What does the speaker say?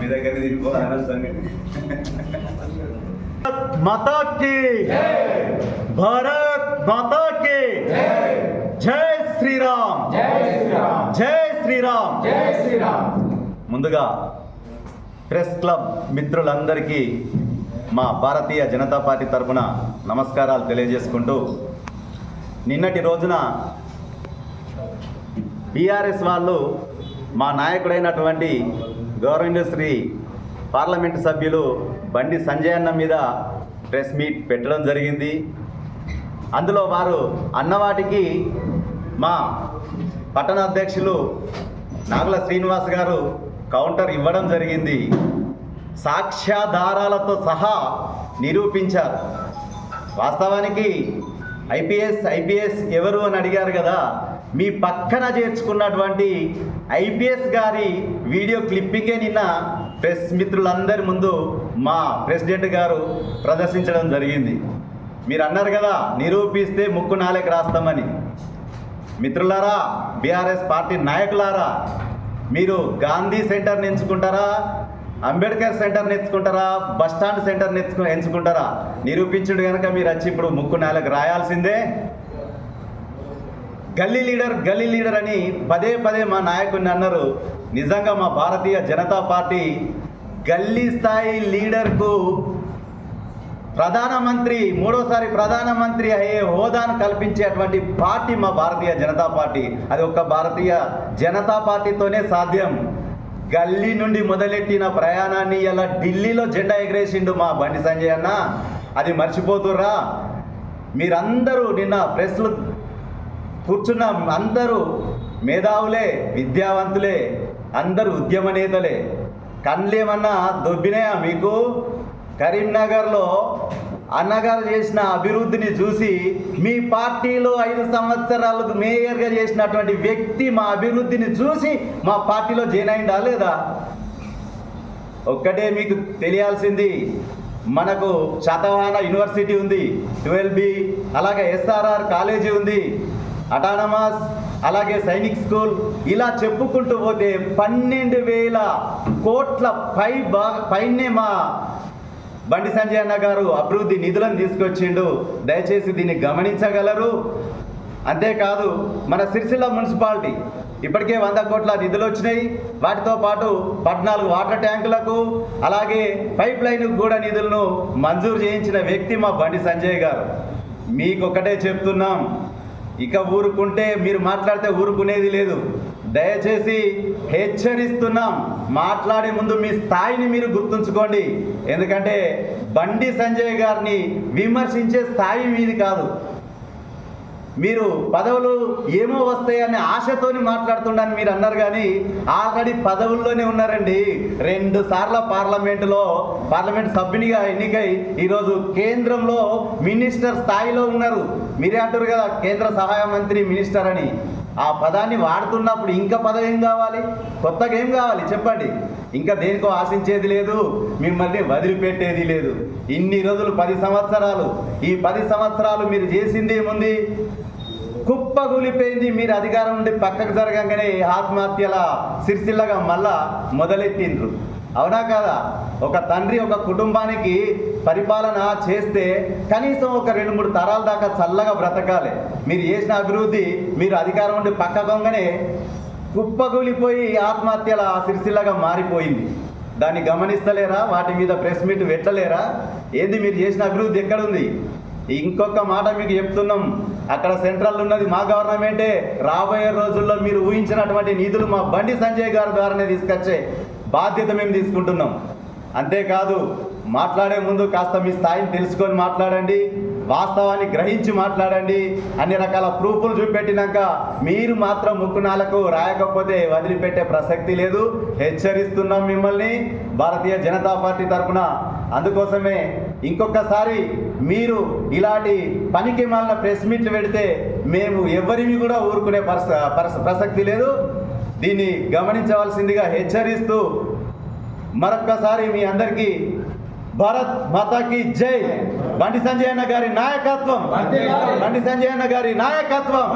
మీ దగ్గర మాతా కి భారత్ మాతా కి జై శ్రీరామ్ జై శ్రీరామ్ జై శ్రీరామ్ ముందుగా ప్రెస్ క్లబ్ మిత్రులందరికీ మా భారతీయ జనతా పార్టీ తరఫున నమస్కారాలు తెలియజేసుకుంటూ నిన్నటి రోజున బీఆర్ఎస్ వాళ్ళు మా నాయకుడైనటువంటి గవర్నమెంట్ శ్రీ పార్లమెంటు సభ్యులు బండి సంజయ్ అన్న మీద ప్రెస్ మీట్ పెట్టడం జరిగింది. అందులో వారు అన్నవాటికి మా పట్టణ అధ్యక్షులు నాగుల శ్రీనివాస్ గారు కౌంటర్ ఇవ్వడం జరిగింది. సాక్ష్యాధారాలతో సహా నిరూపించారు. వాస్తవానికి ఐపీఎస్ ఐపీఎస్ ఎవరు అని అడిగారు కదా మీ పక్కన చేర్చుకున్నటువంటి ఐపీఎస్ గారి వీడియో క్లిప్పింగే నిన్న ప్రెస్ మిత్రులందరి ముందు మా ప్రెసిడెంట్ గారు ప్రదర్శించడం జరిగింది. మీరు అన్నారు కదా నిరూపిస్తే ముక్కు నాలుగు రాస్తామని. మిత్రులారా బీఆర్ఎస్ పార్టీ నాయకులారా మీరు గాంధీ సెంటర్ ఎంచుకుంటారా అంబేద్కర్ సెంటర్ ఎంచుకుంటారా బస్ స్టాండ్ సెంటర్ ఎంచుకు ఎంచుకుంటారా? నిరూపించుడు కనుక మీరు వచ్చి ఇప్పుడు ముక్కు నేలకు రాయాల్సిందే. గల్లీ లీడర్ గల్లీ లీడర్ అని పదే పదే మా నాయకుడిని అన్నారు. నిజంగా మా భారతీయ జనతా పార్టీ గల్లీ స్థాయి లీడర్కు ప్రధానమంత్రి మూడోసారి ప్రధానమంత్రి అయ్యే హోదాను కల్పించేటువంటి పార్టీ మా భారతీయ జనతా పార్టీ. అది ఒక్క భారతీయ జనతా పార్టీతోనే సాధ్యం. గల్లీ నుండి మొదలెట్టిన ప్రయాణాన్ని ఇలా ఢిల్లీలో జెండా ఎగరేసిండు మా బండి సంజయ్ అన్న. అది మర్చిపోతుర్రా. మీరందరూ నిన్న ప్రెస్లు కూర్చున్న అందరూ మేధావులే విద్యావంతులే అందరూ ఉద్యమ నేతలే కళ్ళేమన్నా దొబ్బినాయా మీకు? కరీంనగర్లో అన్నగారు చేసిన అభివృద్ధిని చూసి మీ పార్టీలో ఐదు సంవత్సరాలకు మేయర్గా చేసినటువంటి వ్యక్తి మా అభివృద్ధిని చూసి మా పార్టీలో జాయిన్ అయిందా లేదా? ఒక్కటే మీకు తెలియాల్సింది మనకు శాతవాహన యూనివర్సిటీ ఉంది ట్వెల్వ్ బి అలాగే ఎస్ఆర్ఆర్ కాలేజీ ఉంది. అటానమస్ అలాగే సైనిక్ స్కూల్ ఇలా చెప్పుకుంటూ పోతే పన్నెండు వేల కోట్ల పై బా పైనే మా బండి సంజయ్ అన్న గారు అభివృద్ధి నిధులను తీసుకొచ్చిండు. దయచేసి దీన్ని గమనించగలరు. అంతేకాదు మన సిరిసిల్ల మున్సిపాలిటీ ఇప్పటికే వంద కోట్ల నిధులు వచ్చినాయి. వాటితో పాటు పద్నాలుగు వాటర్ ట్యాంకులకు అలాగే పైప్ లైన్కు కూడా నిధులను మంజూరు చేయించిన వ్యక్తి మా బండి సంజయ్ గారు. మీకొక్కటే చెప్తున్నాం. ఇక ఊరుకుంటే మీరు మాట్లాడితే ఊరుకునేది లేదు. దయచేసి హెచ్చరిస్తున్నాం. మాట్లాడే ముందు మీ స్థాయిని మీరు గుర్తుంచుకోండి. ఎందుకంటే బండి సంజయ్ గారిని విమర్శించే స్థాయి మీది కాదు. మీరు పదవులు ఏమో వస్తాయనే ఆశతోని మాట్లాడుతుండని మీరు అన్నారు కానీ ఆల్రెడీ పదవుల్లోనే ఉన్నారండి. రెండు సార్ల పార్లమెంటులో పార్లమెంట్ సభ్యునిగా ఎన్నికై ఈరోజు కేంద్రంలో మినిస్టర్ స్థాయిలో ఉన్నారు. మీరే అంటారు కదా కేంద్ర సహాయ మంత్రి మినిస్టర్ అని. ఆ పదాన్ని వాడుతున్నప్పుడు ఇంకా పదవి ఏం కావాలి? కొత్తగా ఏం కావాలి? చెప్పండి. ఇంకా దేనికో ఆశించేది లేదు మిమ్మల్ని వదిలిపెట్టేది లేదు. ఇన్ని రోజులు పది సంవత్సరాలు. ఈ పది సంవత్సరాలు మీరు చేసింది ఏముంది? కుప్పగూలిపోయింది. మీరు అధికారం నుండి పక్కకు జరగంగానే ఆత్మహత్యల సిరిసిల్లగా మళ్ళా మొదలెట్టిండ్రు. అవునా కాదా? ఒక తండ్రి ఒక కుటుంబానికి పరిపాలన చేస్తే కనీసం ఒక రెండు మూడు తరాల దాకా చల్లగా బ్రతకాలి. మీరు చేసిన అభివృద్ధి మీరు అధికారం ఉండి పక్కకొంగనే కుప్పగూలిపోయి ఆత్మహత్యల సిరిసిల్లగా మారిపోయింది. దాన్ని గమనిస్తలేరా? వాటి మీద ప్రెస్ మీట్ పెట్టలేరా? ఏంది మీరు చేసిన అభివృద్ధి ఎక్కడుంది? ఇంకొక మాట మీకు చెప్తున్నాం. అక్కడ సెంట్రల్ ఉన్నది మా గవర్నమెంటే. రాబోయే రోజుల్లో మీరు ఊహించినటువంటి నిధులు మా బండి సంజయ్ గారి ద్వారానే తీసుకొచ్చే బాధ్యత మేము తీసుకుంటున్నాం. అంతేకాదు మాట్లాడే ముందు కాస్త మీ స్థాయిని తెలుసుకొని మాట్లాడండి. వాస్తవాన్ని గ్రహించి మాట్లాడండి. అన్ని రకాల ప్రూఫ్లు చూపెట్టినాక మీరు మాత్రం ముక్కునాలకు రాయకపోతే వదిలిపెట్టే ప్రసక్తి లేదు. హెచ్చరిస్తున్నాం మిమ్మల్ని. భారతీయ జనతా పార్టీ తరఫున. అందుకోసమే ఇంకొకసారి మీరు ఇలాంటి పనికి మాలిన ప్రెస్ మీట్లు పెడితే మేము ఎవరిని కూడా ఊరుకునే పరస పరస ప్రసక్తి లేదు దీన్ని గమనించవలసిందిగా హెచ్చరిస్తూ మరొక్కసారి మీ అందరికీ భారత్ మాతాకి జై బండి సంజయ్ అన్న గారి నాయకత్వం. బండి సంజయ్ అన్న గారి నాయకత్వం.